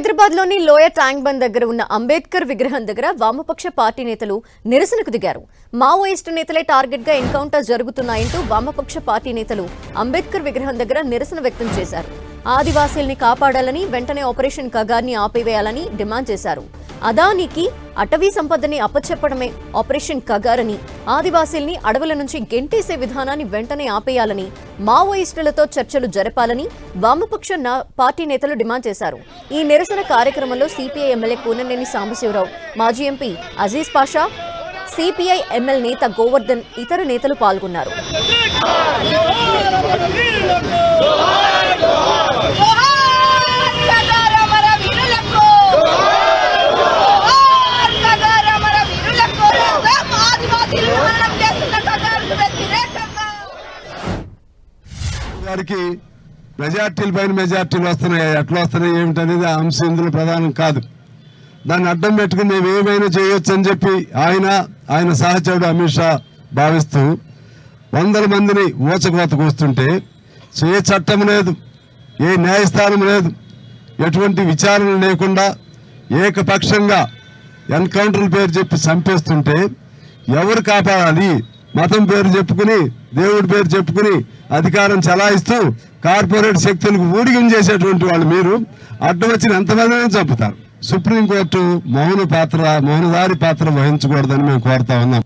హైదరాబాద్లోని lower tank bund దగ్గర ఉన్న అంబేద్కర్ విగ్రహం దగ్గర వామపక్ష పార్టీ నేతలు నిరసనకు దిగారు. మావోయిస్టు నేతలే టార్గెట్గా ఎన్కౌంటర్ జరుగుతున్నాయంటూ వామపక్ష పార్టీ నేతలు అంబేద్కర్ విగ్రహం దగ్గర నిరసన వ్యక్తం చేశారు. ఆదివాసీల్ని కాపాడాలని వెంటనే ఆపరేషన్ కగార్ని ఆపివేయాలని డిమాండ్ చేశారు. అదానికి అటవీ సంపదని అప్పచెప్పడమే ఆపరేషన్ కగారని ఆదివాసీల్ని అడవుల నుంచి గెంటేసే విధానాన్ని వెంటనే ఆపేయాలని మావోయిస్టులతో చర్చలు జరపాలని వామపక్ష పార్టీ నేతలు డిమాండ్ చేశారు. ఈ నిరసన కార్యక్రమంలో సిపిఐ ఎమ్మెల్యే కూననేని సాంబశివరావు మాజీ MP Aziz Pasha CPI MLA నేత గోవర్ధన్ ఇతర నేతలు పాల్గొన్నారు. గారికి మెజార్టీల పైన మెజార్టీలు వస్తున్నాయి. ఎట్లా వస్తున్నాయి ఏమిటనేది ఆ అంశం ఇందులో ప్రధానం కాదు. దాన్ని అడ్డం పెట్టుకుని మేము ఏమైనా చేయొచ్చు అని చెప్పి ఆయన ఆయన సహచరుడు అమిత్ షా భావిస్తూ వందల మందిని ఊచకోత వస్తుంటే ఏ చట్టం లేదు ఏ న్యాయస్థానం లేదు ఎటువంటి విచారణ లేకుండా ఏకపక్షంగా ఎన్కౌంటర్ల పేరు చెప్పి చంపేస్తుంటే ఎవరు కాపాడాలి? మతం పేరు చెప్పుకుని దేవుడి పేరు చెప్పుకుని అధికారం చలాయిస్తూ కార్పొరేట్ శక్తులకు ఊడిగం చేసేటువంటి వాళ్ళు మీరు అడ్డు వచ్చిన ఎంతమందిని చంపుతారు? సుప్రీంకోర్టు మౌన పాత్ర మౌనదారి పాత్ర వహించకూడదని మేము కోరుతా ఉన్నాం.